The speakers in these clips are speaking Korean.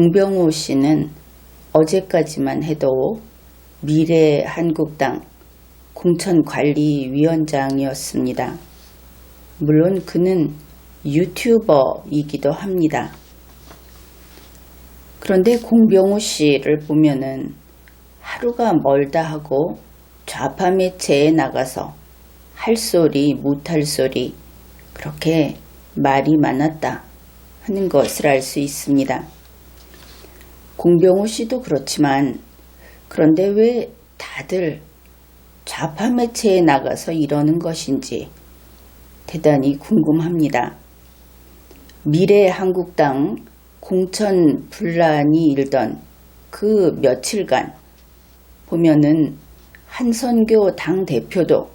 공병호 씨는 어제까지만 해도 미래 한국당 공천관리위원장이었습니다. 물론 그는 유튜버이기도 합니다. 그런데 공병호 씨를 보면은 하루가 멀다 하고 좌파 매체에 나가서 할 소리 못할 소리 그렇게 말이 많았다 하는 것을 알 수 있습니다. 공병호 씨도 그렇지만 그런데 왜 다들 좌파 매체에 나가서 이러는 것인지 대단히 궁금합니다. 미래 한국당 공천 분란이 일던 그 며칠간 보면은 한선교 당 대표도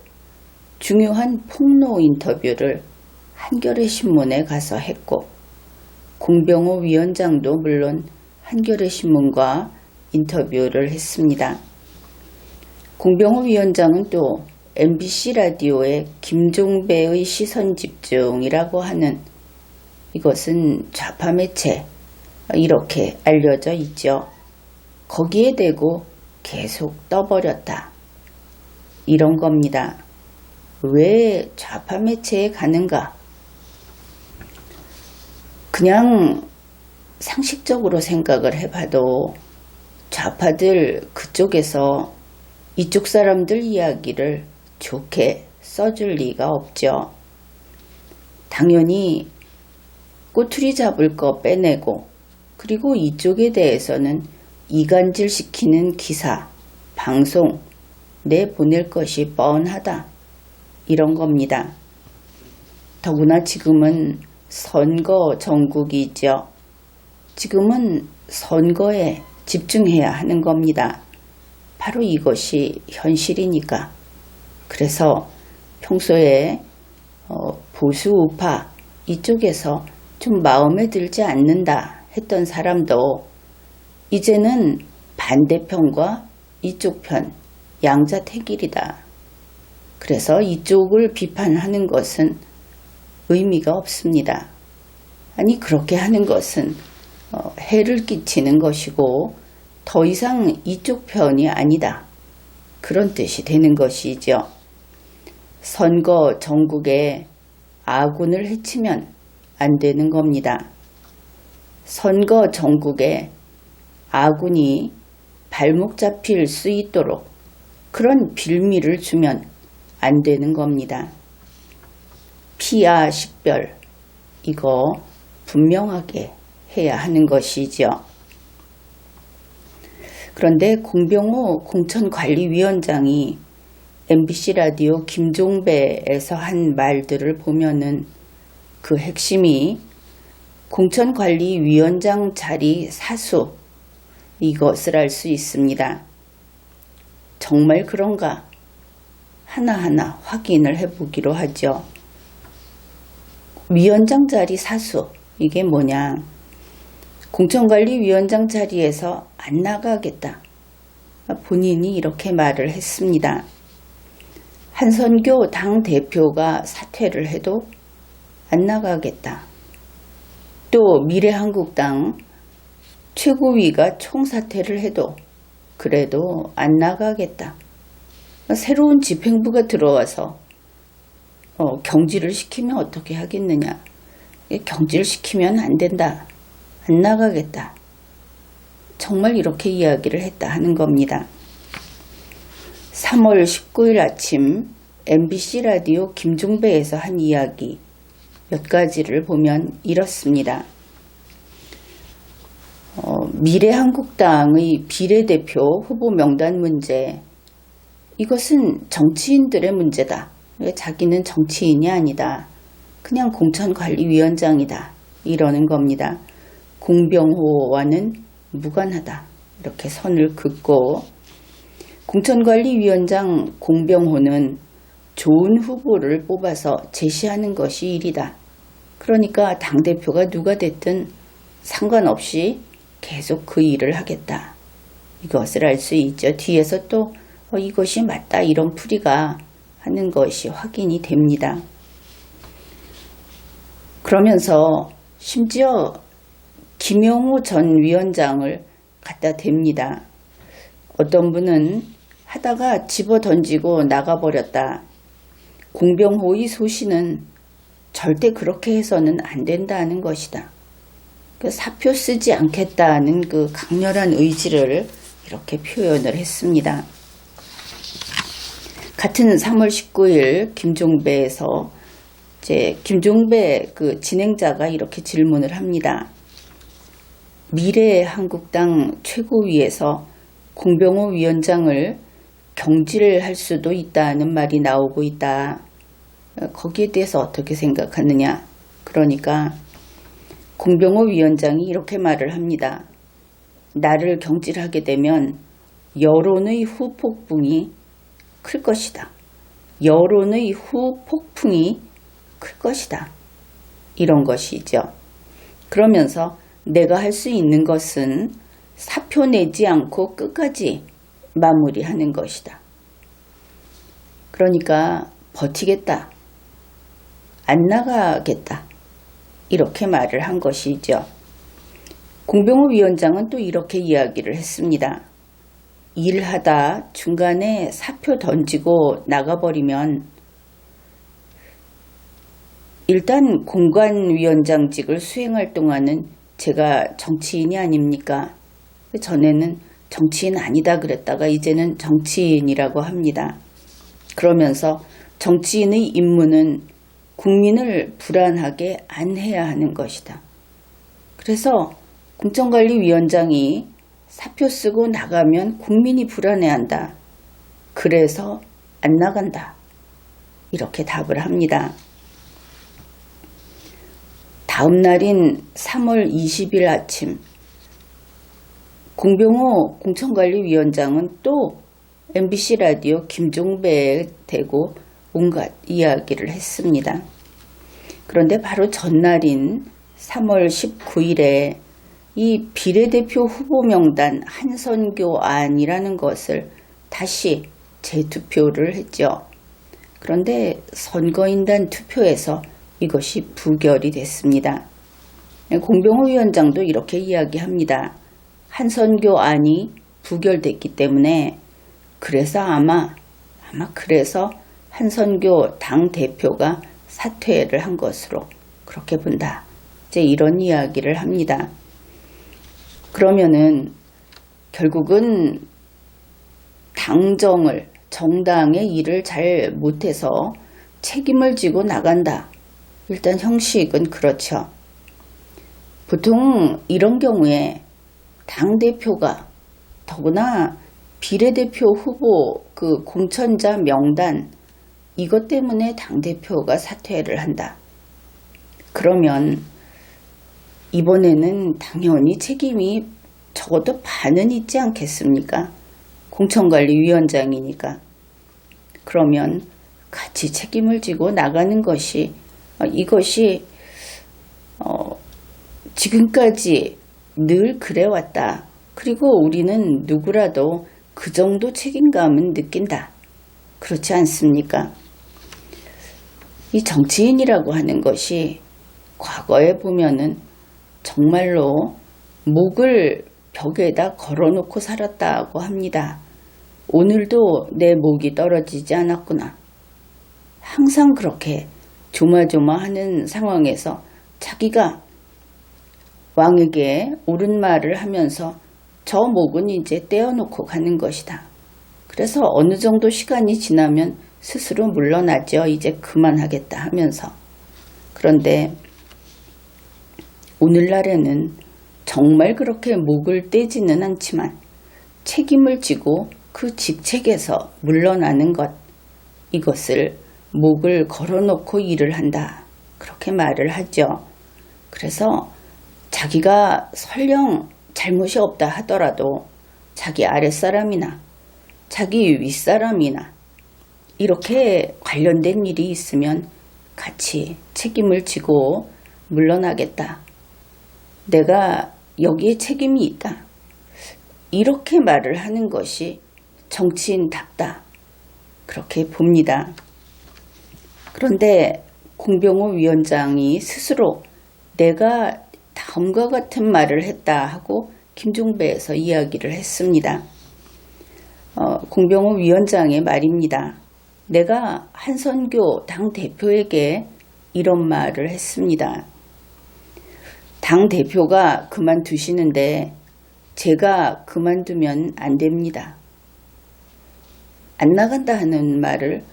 중요한 폭로 인터뷰를 한겨레 신문에 가서 했고 공병호 위원장도 물론 한겨레 신문과 인터뷰를 했습니다. 공병호 위원장은 또 MBC 라디오의 김종배의 시선 집중이라고 하는 이것은 좌파 매체 이렇게 알려져 있죠. 거기에 대고 계속 떠버렸다. 이런 겁니다. 왜 좌파 매체에 가는가? 그냥 상식적으로 생각을 해봐도 좌파들 그쪽에서 이쪽 사람들 이야기를 좋게 써줄 리가 없죠. 당연히 꼬투리 잡을 거 빼내고 그리고 이쪽에 대해서는 이간질 시키는 기사, 방송 내보낼 것이 뻔하다. 이런 겁니다. 더구나 지금은 선거 전국이죠. 지금은 선거에 집중해야 하는 겁니다. 바로 이것이 현실이니까. 그래서 평소에 어, 보수 우파 이쪽에서 좀 마음에 들지 않는다 했던 사람도 이제는 반대편과 이쪽 편 양자택일이다. 그래서 이쪽을 비판하는 것은 의미가 없습니다. 아니 그렇게 하는 것은 어, 해를 끼치는 것이고 더 이상 이쪽 편이 아니다. 그런 뜻이 되는 것이죠. 선거 전국에 아군을 해치면 안 되는 겁니다. 선거 전국에 아군이 발목 잡힐 수 있도록 그런 빌미를 주면 안 되는 겁니다. 피아 식별 이거 분명하게 해야 하는 것이죠. 그런데 공병호 공천관리위원장이 MBC 라디오 김종배에서 한 말들을 보면은 그 핵심이 공천관리위원장 자리 사수 이것을 알 수 있습니다. 정말 그런가? 하나하나 확인을 해보기로 하죠. 위원장 자리 사수 이게 뭐냐? 공천관리위원장 자리에서 안 나가겠다. 본인이 이렇게 말을 했습니다. 한선교 당 대표가 사퇴를 해도 안 나가겠다. 또 미래한국당 최고위가 총사퇴를 해도 그래도 안 나가겠다. 새로운 집행부가 들어와서 어, 경질을 시키면 어떻게 하겠느냐. 경질 시키면 안 된다. 안 나가겠다. 정말 이렇게 이야기를 했다 하는 겁니다. 3월 19일 아침 MBC 라디오 김종배에서 한 이야기 몇 가지를 보면 이렇습니다. 어, 미래한국당의 비례대표 후보 명단 문제 이것은 정치인들의 문제다. 왜 자기는 정치인이 아니다. 그냥 공천관리위원장이다. 이러는 겁니다. 공병호와는 무관하다. 이렇게 선을 긋고 공천관리위원장 공병호는 좋은 후보를 뽑아서 제시하는 것이 일이다. 그러니까 당대표가 누가 됐든 상관없이 계속 그 일을 하겠다. 이것을 알 수 있죠. 뒤에서 또 어, 이것이 맞다 이런 풀이가 하는 것이 확인이 됩니다. 그러면서 심지어 김영호 전 위원장을 갖다 댑니다. 어떤 분은 하다가 집어 던지고 나가버렸다. 공병호의 소신은 절대 그렇게 해서는 안 된다는 것이다. 그 사표 쓰지 않겠다는 그 강렬한 의지를 이렇게 표현을 했습니다. 같은 3월 19일 김종배에서 이제 김종배 그 진행자가 이렇게 질문을 합니다. 미래 한국당 최고위에서 공병호 위원장을 경질할 수도 있다는 말이 나오고 있다. 거기에 대해서 어떻게 생각하느냐? 그러니까 공병호 위원장이 이렇게 말을 합니다. 나를 경질하게 되면 여론의 후폭풍이 클 것이다. 여론의 후폭풍이 클 것이다. 이런 것이죠. 그러면서 내가 할 수 있는 것은 사표 내지 않고 끝까지 마무리하는 것이다. 그러니까 버티겠다. 안 나가겠다. 이렇게 말을 한 것이죠. 공병호 위원장은 또 이렇게 이야기를 했습니다. 일하다 중간에 사표 던지고 나가버리면 일단 공관위원장직을 수행할 동안은 제가 정치인이 아닙니까? 전에는 정치인 아니다 그랬다가 이제는 정치인이라고 합니다. 그러면서 정치인의 임무는 국민을 불안하게 안 해야 하는 것이다. 그래서 공정관리위원장이 사표 쓰고 나가면 국민이 불안해한다. 그래서 안 나간다. 이렇게 답을 합니다. 다음 날인 3월 20일 아침 공병호 공천관리위원장은 또 MBC 라디오 김종배에 대고 온갖 이야기를 했습니다. 그런데 바로 전날인 3월 19일에 이 비례대표 후보 명단 한선교 안이라는 것을 다시 재투표를 했죠. 그런데 선거인단 투표에서 이것이 부결이 됐습니다. 공병호 위원장도 이렇게 이야기합니다. 한선교 안이 부결됐기 때문에 그래서 아마 아마 그래서 한선교 당 대표가 사퇴를 한 것으로 그렇게 본다. 이제 이런 이야기를 합니다. 그러면은 결국은 당정을 정당의 일을 잘 못해서 책임을 지고 나간다. 일단 형식은 그렇죠. 보통 이런 경우에 당대표가 더구나 비례대표 후보 그 공천자 명단 이것 때문에 당대표가 사퇴를 한다. 그러면 이번에는 당연히 책임이 적어도 반은 있지 않겠습니까? 공천관리위원장이니까. 그러면 같이 책임을 지고 나가는 것이 어, 이것이 어, 지금까지 늘 그래왔다. 그리고 우리는 누구라도 그 정도 책임감은 느낀다. 그렇지 않습니까? 이 정치인이라고 하는 것이 과거에 보면은 정말로 목을 벽에다 걸어놓고 살았다고 합니다. 오늘도 내 목이 떨어지지 않았구나. 항상 그렇게 조마조마하는 상황에서 자기가 왕에게 옳은 말을 하면서 저 목은 이제 떼어놓고 가는 것이다. 그래서 어느 정도 시간이 지나면 스스로 물러나죠. 이제 그만하겠다 하면서. 그런데 오늘날에는 정말 그렇게 목을 떼지는 않지만 책임을 지고 그 직책에서 물러나는 것, 이것을 목을 걸어놓고 일을 한다. 그렇게 말을 하죠. 그래서 자기가 설령 잘못이 없다 하더라도 자기 아랫사람이나 자기 윗사람이나 이렇게 관련된 일이 있으면 같이 책임을 지고 물러나겠다. 내가 여기에 책임이 있다. 이렇게 말을 하는 것이 정치인답다. 그렇게 봅니다. 그런데 공병호 위원장이 스스로 내가 다 다음과 같은 말을 했다 하고 김종배에서 이야기를 했습니다. 어, 공병호 위원장의 말입니다. 내가 한선교 당 대표에게 이런 말을 했습니다. 당 대표가 그만두시는데 제가 그만두면 안 됩니다. 안 나간다 하는 말을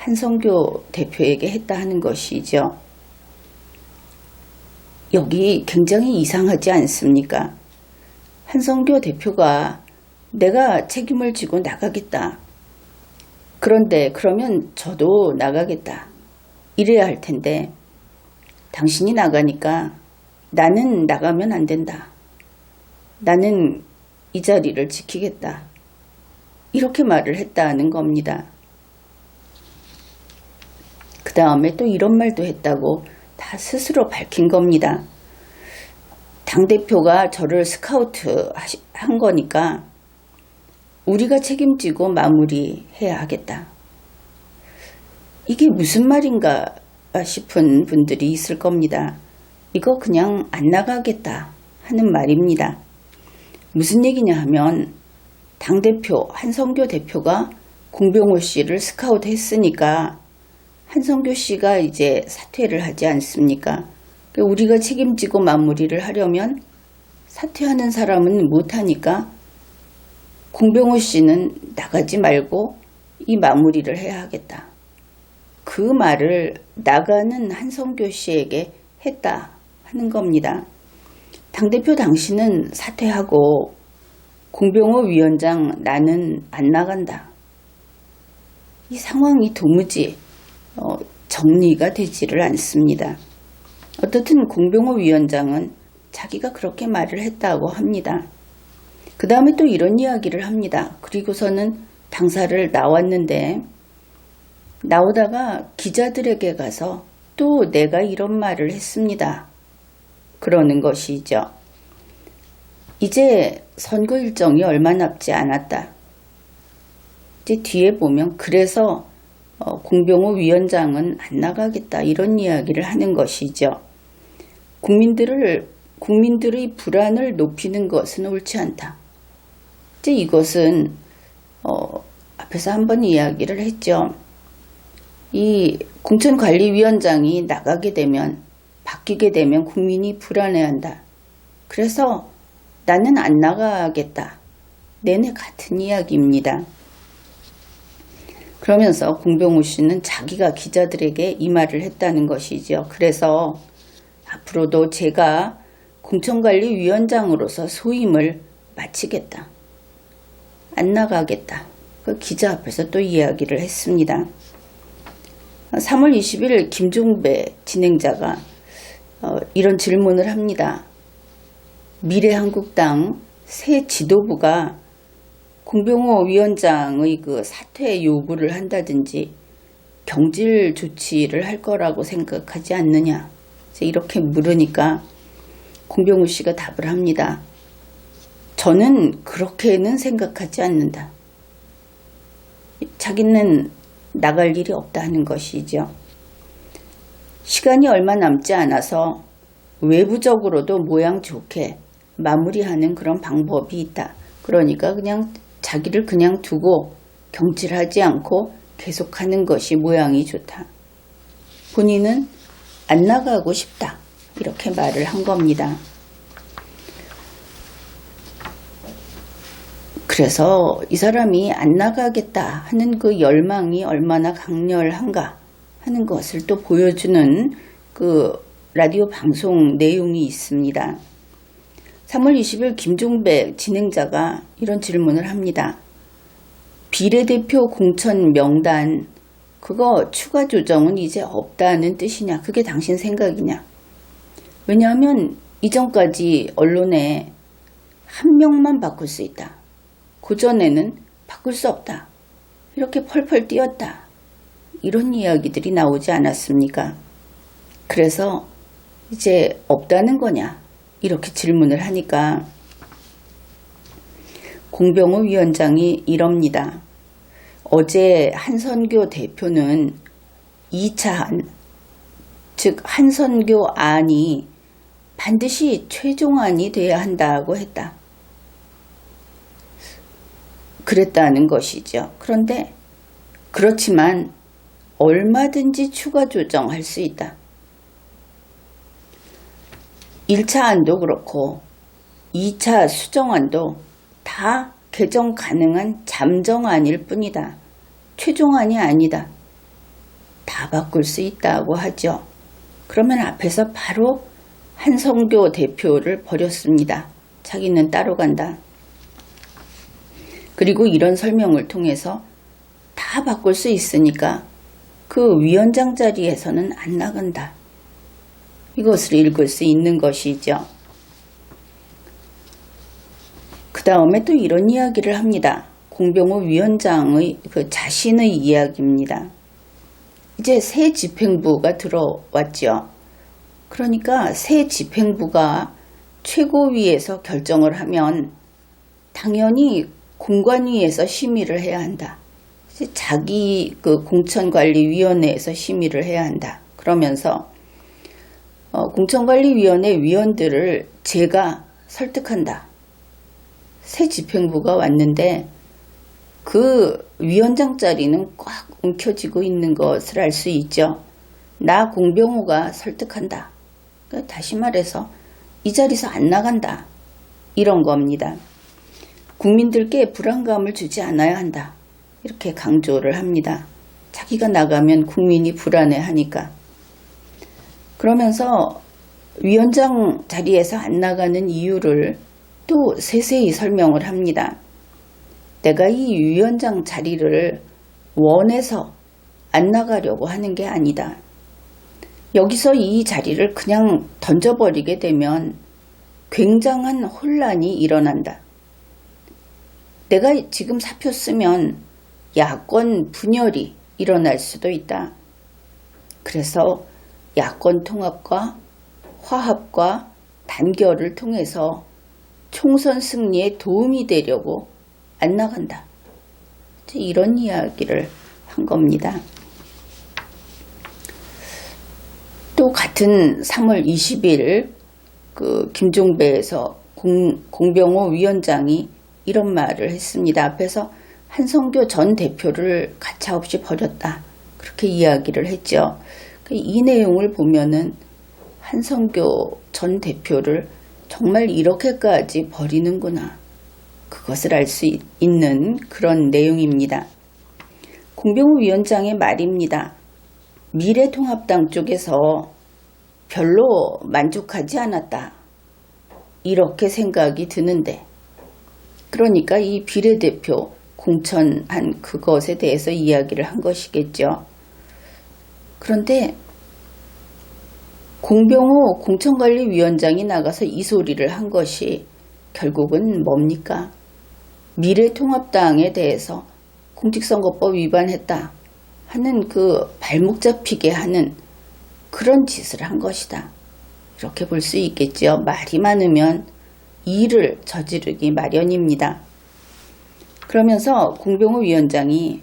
한성교 대표에게 했다 하는 것이죠. 여기 굉장히 이상하지 않습니까? 한성교 대표가 내가 책임을 지고 나가겠다. 그런데 그러면 저도 나가겠다. 이래야 할 텐데 당신이 나가니까 나는 나가면 안 된다. 나는 이 자리를 지키겠다. 이렇게 말을 했다는 겁니다. 그 다음에 또 이런 말도 했다고 다 스스로 밝힌 겁니다. 당대표가 저를 스카우트 한 거니까 우리가 책임지고 마무리해야 하겠다. 이게 무슨 말인가 싶은 분들이 있을 겁니다. 이거 그냥 안 나가겠다 하는 말입니다. 무슨 얘기냐 하면 당대표 한성교 대표가 공병호 씨를 스카우트 했으니까 한성교 씨가 이제 사퇴를 하지 않습니까? 그러니까 우리가 책임지고 마무리를 하려면 사퇴하는 사람은 못하니까 공병호 씨는 나가지 말고 이 마무리를 해야 하겠다. 그 말을 나가는 한성교 씨에게 했다 하는 겁니다. 당대표 당신은 사퇴하고 공병호 위원장 나는 안 나간다. 이 상황이 도무지 어, 정리가 되지를 않습니다. 어떻든 공병호 위원장은 자기가 그렇게 말을 했다고 합니다. 그 다음에 또 이런 이야기를 합니다. 그리고서는 당사를 나왔는데 나오다가 기자들에게 가서 또 내가 이런 말을 했습니다. 그러는 것이죠. 이제 선거 일정이 얼마 남지 않았다. 이제 뒤에 보면 그래서 어, 공병호 위원장은 안 나가겠다 이런 이야기를 하는 것이죠. 국민들을 국민들의 불안을 높이는 것은 옳지 않다. 이제 이것은 어, 앞에서 한 번 이야기를 했죠. 이 공천관리위원장이 나가게 되면 바뀌게 되면 국민이 불안해한다. 그래서 나는 안 나가겠다. 내내 같은 이야기입니다. 그러면서 공병호 씨는 자기가 기자들에게 이 말을 했다는 것이죠. 그래서 앞으로도 제가 공천관리위원장으로서 소임을 마치겠다. 안 나가겠다. 그 기자 앞에서 또 이야기를 했습니다. 3월 20일 김종배 진행자가 어, 이런 질문을 합니다. 미래한국당 새 지도부가 공병호 위원장의 그 사퇴 요구를 한다든지 경질 조치를 할 거라고 생각하지 않느냐. 이렇게 물으니까 공병호 씨가 답을 합니다. 저는 그렇게는 생각하지 않는다. 자기는 나갈 일이 없다 하는 것이죠. 시간이 얼마 남지 않아서 외부적으로도 모양 좋게 마무리하는 그런 방법이 있다. 그러니까 그냥 자기를 그냥 두고 경질하지 않고 계속하는 것이 모양이 좋다. 본인은 안 나가고 싶다. 이렇게 말을 한 겁니다. 그래서 이 사람이 안 나가겠다 하는 그 열망이 얼마나 강렬한가 하는 것을 또 보여주는 그 라디오 방송 내용이 있습니다. 3월 20일 김종배 진행자가 이런 질문을 합니다. 비례대표 공천 명단 그거 추가 조정은 이제 없다는 뜻이냐? 그게 당신 생각이냐? 왜냐하면 이전까지 언론에 한 명만 바꿀 수 있다. 그전에는 바꿀 수 없다. 이렇게 펄펄 뛰었다. 이런 이야기들이 나오지 않았습니까? 그래서 이제 없다는 거냐? 이렇게 질문을 하니까 공병호 위원장이 이럽니다. 어제 한선교 대표는 2차 안, 즉 한선교 안이 반드시 최종안이 돼야 한다고 했다. 그랬다는 것이죠. 그런데 그렇지만 얼마든지 추가 조정할 수 있다. 1차 안도 그렇고 2차 수정안도 다 개정 가능한 잠정안일 뿐이다. 최종안이 아니다. 다 바꿀 수 있다고 하죠. 그러면 앞에서 바로 한성교 대표를 버렸습니다. 자기는 따로 간다. 그리고 이런 설명을 통해서 다 바꿀 수 있으니까 그 위원장 자리에서는 안 나간다. 이것을 읽을 수 있는 것이죠. 그 다음에 또 이런 이야기를 합니다. 공병호 위원장의 그 자신의 이야기입니다. 이제 새 집행부가 들어왔죠. 그러니까 새 집행부가 최고위에서 결정을 하면 당연히 공관위에서 심의를 해야 한다. 자기 그 공천관리위원회에서 심의를 해야 한다. 그러면서 어, 공천관리위원회 위원들을 제가 설득한다. 새 집행부가 왔는데 그 위원장 자리는 꽉 움켜쥐고 있는 것을 알 수 있죠. 나 공병호가 설득한다. 그러니까 다시 말해서 이 자리에서 안 나간다. 이런 겁니다. 국민들께 불안감을 주지 않아야 한다. 이렇게 강조를 합니다. 자기가 나가면 국민이 불안해 하니까. 그러면서 위원장 자리에서 안 나가는 이유를 또 세세히 설명을 합니다. 내가 이 위원장 자리를 원해서 안 나가려고 하는 게 아니다. 여기서 이 자리를 그냥 던져버리게 되면 굉장한 혼란이 일어난다. 내가 지금 사표 쓰면 야권 분열이 일어날 수도 있다. 그래서 야권 통합과 화합과 단결을 통해서 총선 승리에 도움이 되려고 안 나간다. 이런 이야기를 한 겁니다. 또 같은 3월 20일 그 김종배에서 공, 공병호 위원장이 이런 말을 했습니다. 앞에서 한성교 전 대표를 가차없이 버렸다. 그렇게 이야기를 했죠. 그이 내용을 보면은 한성교 전 대표를 정말 이렇게까지 버리는구나. 그것을 알 수 있는 그런 내용입니다. 공병호 위원장의 말입니다. 미래통합당 쪽에서 별로 만족하지 않았다. 이렇게 생각이 드는데. 그러니까 이 비례대표 공천한 그것에 대해서 이야기를 한 것이겠죠. 그런데 공병호 공천관리위원장이 나가서 이 소리를 한 것이 결국은 뭡니까? 미래통합당에 대해서 공직선거법 위반했다 하는 그 발목 잡히게 하는 그런 짓을 한 것이다. 이렇게 볼 수 있겠죠. 말이 많으면 일을 저지르기 마련입니다. 그러면서 공병호 위원장이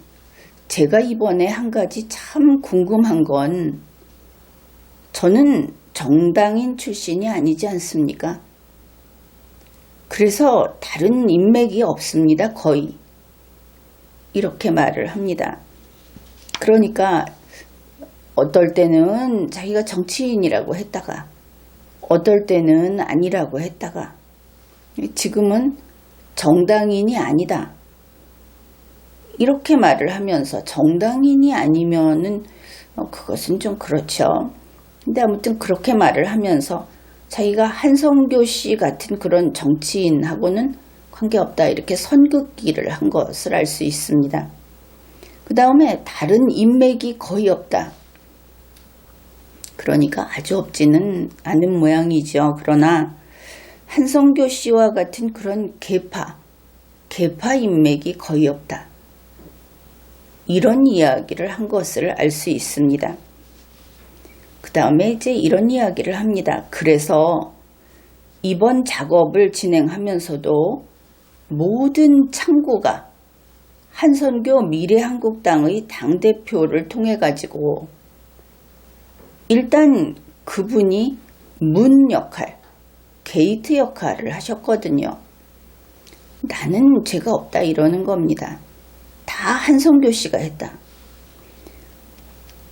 제가 이번에 한 가지 참 궁금한 건 저는 정당인 출신이 아니지 않습니까? 그래서 다른 인맥이 없습니다. 거의. 이렇게 말을 합니다. 그러니까 어떨 때는 자기가 정치인이라고 했다가 어떨 때는 아니라고 했다가 지금은 정당인이 아니다. 이렇게 말을 하면서 정당인이 아니면은 어, 그것은 좀 그렇죠. 근데 아무튼 그렇게 말을 하면서 자기가 한성교 씨 같은 그런 정치인하고는 관계없다 이렇게 선긋기를 한 것을 알 수 있습니다. 그 다음에 다른 인맥이 거의 없다. 그러니까 아주 없지는 않은 모양이죠. 그러나 한성교 씨와 같은 그런 개파, 개파 인맥이 거의 없다. 이런 이야기를 한 것을 알 수 있습니다. 그 다음에 이제 이런 이야기를 합니다. 그래서 이번 작업을 진행하면서도 모든 창구가 한선교 미래한국당의 당대표를 통해 가지고 일단 그분이 문 역할, 게이트 역할을 하셨거든요. 나는 죄가 없다 이러는 겁니다. 다 한성교 씨가 했다.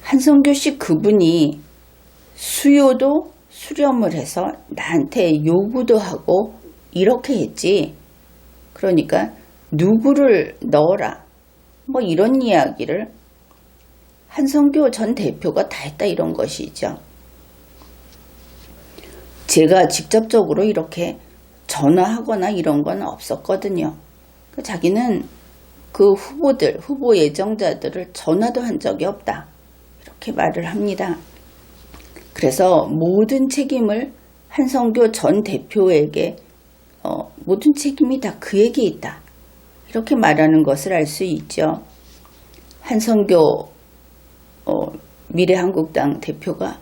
한성교 씨 그분이 수요도 수렴을 해서 나한테 요구도 하고 이렇게 했지. 그러니까 누구를 넣어라. 뭐 이런 이야기를 한성교 전 대표가 다 했다 이런 것이죠. 제가 직접적으로 이렇게 전화하거나 이런 건 없었거든요. 그 자기는 그 후보들, 후보 예정자들을 전화도 한 적이 없다. 이렇게 말을 합니다. 그래서 모든 책임을 한성교 전 대표에게 어, 모든 책임이 다 그에게 있다. 이렇게 말하는 것을 알 수 있죠. 한성교 어, 미래한국당 대표가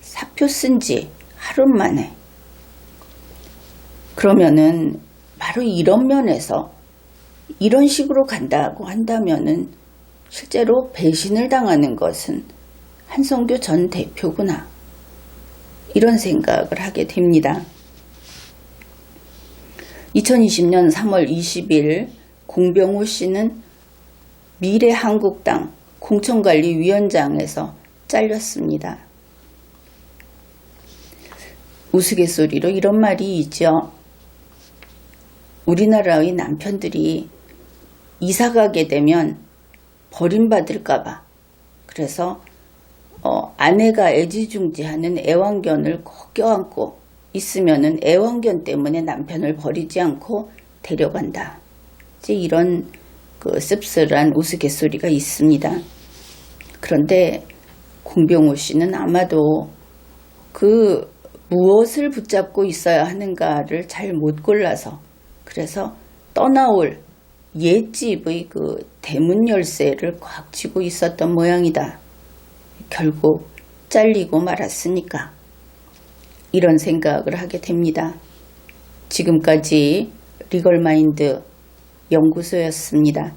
사표 쓴 지 하루 만에 그러면은 바로 이런 면에서 이런 식으로 간다고 한다면은 실제로 배신을 당하는 것은 한성교 전 대표구나. 이런 생각을 하게 됩니다. 2020년 3월 20일 공병호 씨는 미래한국당 공천관리위원장에서 잘렸습니다. 우스갯소리로 이런 말이 있죠. 우리나라의 남편들이 이사 가게 되면 버림받을까봐 그래서 어, 아내가 애지중지하는 애완견을 꼭 껴안고 있으면은 애완견 때문에 남편을 버리지 않고 데려간다. 이제 이런 그 씁쓸한 우스갯소리가 있습니다. 그런데 공병호 씨는 아마도 그 무엇을 붙잡고 있어야 하는가를 잘 못 골라서 그래서 떠나올 옛집의 그 대문 열쇠를 꽉 쥐고 있었던 모양이다. 결국 잘리고 말았으니까. 이런 생각을 하게 됩니다. 지금까지 리걸마인드 연구소였습니다.